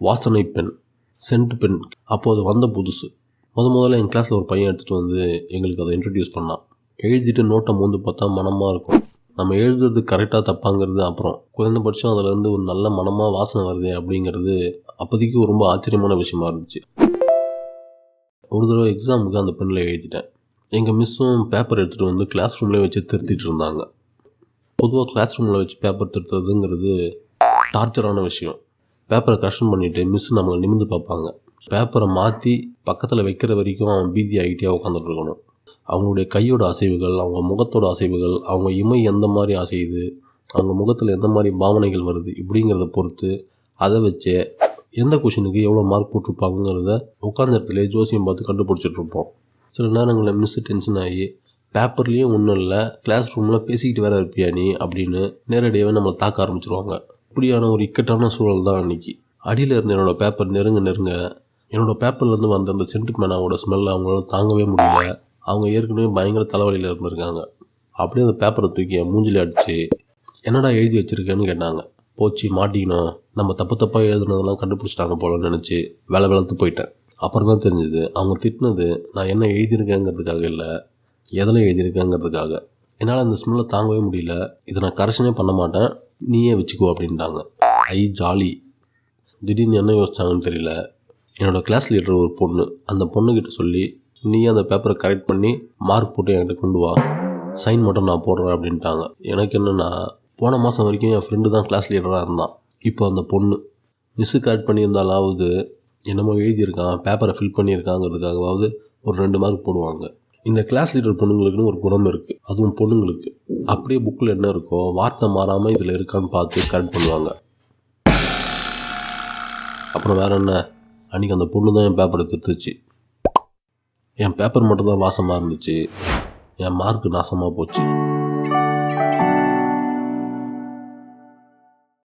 வாசனை pen send pen அப்போ அது வந்த புதுசு. முத முதல்ல என் கிளாஸில் ஒரு பையன் எடுத்துகிட்டு வந்து எங்களுக்கு அதை இன்ட்ரடியூஸ் பண்ணான். எழுதிட்டு நோட்டை மூந்து பார்த்தா மனமாக இருக்கும். நம்ம எழுதுறது கரெக்டாக தப்பாங்கிறது அப்புறம். குறைந்தபட்சம் அதுலேருந்து ஒரு நல்ல மனமாக வாசனை வருது அப்படிங்கிறது அப்போதைக்கு ரொம்ப ஆச்சரியமான விஷயமா இருந்துச்சு. ஒரு தடவை எக்ஸாமுக்கு அந்த பெண்ணில் எழுதிட்டேன். எங்கள் மிஸ்ஸும் பேப்பர் எடுத்துகிட்டு வந்து கிளாஸ் ரூம்லேயே வச்சு திருத்திட்டு இருந்தாங்க. பொதுவாக கிளாஸ் ரூமில் வச்சு பேப்பர் திருத்துறதுங்கிறது டார்ச்சரான விஷயம். பேப்பரை கஷ்டம் பண்ணிவிட்டு மிஸ் நம்மளை நிமிர்ந்து பார்ப்பாங்க. பேப்பரை மாற்றி பக்கத்தில் வைக்கிற வரைக்கும் அவன் பீதி ஆகிட்டே உட்காந்துட்டு இருக்கணும். அவங்களுடைய கையோட அசைவுகள் அவங்க முகத்தோட அசைவுகள் அவங்க இமை எந்த மாதிரி அசையுது அவங்க முகத்தில் எந்த மாதிரி பாவனைகள் வருது இப்படிங்கிறத பொறுத்து அதை வச்சு எந்த கொஷினுக்கு எவ்வளோ மார்க் போட்டிருப்பாங்கிறத உட்காந்த இடத்துல ஜோசியம் பார்த்து கண்டுபிடிச்சிட்டு இருப்போம். சில நேரங்களில் மிஸ் டென்ஷன் ஆகி பேப்பர்லேயும் ஒன்றும் இல்லை கிளாஸ் ரூமில் பேசிக்கிட்டு வேற இருப்பியா நீ அப்படின்னு நேரடியாகவே நம்மளை தாக்க ஆரம்பிச்சிருவாங்க. அப்படியான ஒரு இக்கட்டான சூழல் தான் அன்றைக்கி அடியில் இருந்த என்னோடய பேப்பர் நெருங்க நெருங்க என்னோடய பேப்பர்லேருந்து வந்த அந்த சென்ட் மேனாவோட ஸ்மெல்லை அவங்களால தாங்கவே முடியல. அவங்க ஏற்கனவே பயங்கர தலைவலியில் இருந்திருக்காங்க. அப்படியே அந்த பேப்பரை தூக்கி என் மூஞ்சில அடித்து என்னடா எழுதி வச்சுருக்கேன்னு கேட்டாங்க. போச்சு மாட்டிக்கணும். நம்ம தப்பு தப்பாக எழுதுனதெல்லாம் கண்டுபிடிச்சிட்டாங்க போலன்னு நினச்சி வேலை வளர்த்து போயிட்டேன். அப்புறம் தான் தெரிஞ்சுது அவங்க திட்டினது நான் என்ன எழுதியிருக்கேங்கிறதுக்காக இல்லை எதில் எழுதியிருக்கேங்கிறதுக்காக. என்னால் அந்த ஸ்மெல்லை தாங்கவே முடியல. இதை நான் கரெக்ஷனே பண்ண மாட்டேன். நீயே வச்சுக்கோ அப்படின்ட்டாங்க. ஐ ஜாலி. திடீர்னு என்ன யோசிச்சாங்கன்னு தெரியல. என்னோடய கிளாஸ் லீடர் ஒரு பொண்ணு. அந்த பொண்ணுக்கிட்ட சொல்லி நீ அந்த பேப்பரை கரெக்ட் பண்ணி மார்க் போட்டு என்கிட்ட கொண்டு வா. சைன் மட்டும் நான் போடுறேன் அப்படின்ட்டாங்க. எனக்கு என்னென்னா போன மாதம் வரைக்கும் என் ஃப்ரெண்டு தான் கிளாஸ் லீடராக இருந்தான். இப்போ அந்த பொண்ணு. மிஸ்ஸு கரெக்ட் பண்ணியிருந்தாலாவது என்னமோ எழுதியிருக்கான். பேப்பரை ஃபில் பண்ணியிருக்காங்கிறதுக்காகவாவது ஒரு ரெண்டு மார்க் போடுவாங்க. இந்த கிளாஸ் லீடர் பொண்ணுங்களுக்குன்னு ஒரு குணம் இருக்குது அதுவும் பொண்ணுங்களுக்கு. அப்படியே புக்கில் என்ன இருக்கோ வார்த்தை மாறாமல் இதில் இருக்கான்னு பார்த்து கரெக்ட் பண்ணுவாங்க. அப்புறம் வேற என்ன? அன்றைக்கி அந்த பொண்ணு தான் என் பேப்பரை திருத்துச்சு. என் பேப்பர் மட்டும்தான் வாசமாக இருந்துச்சு. என் மார்க் நாசமாக போச்சு.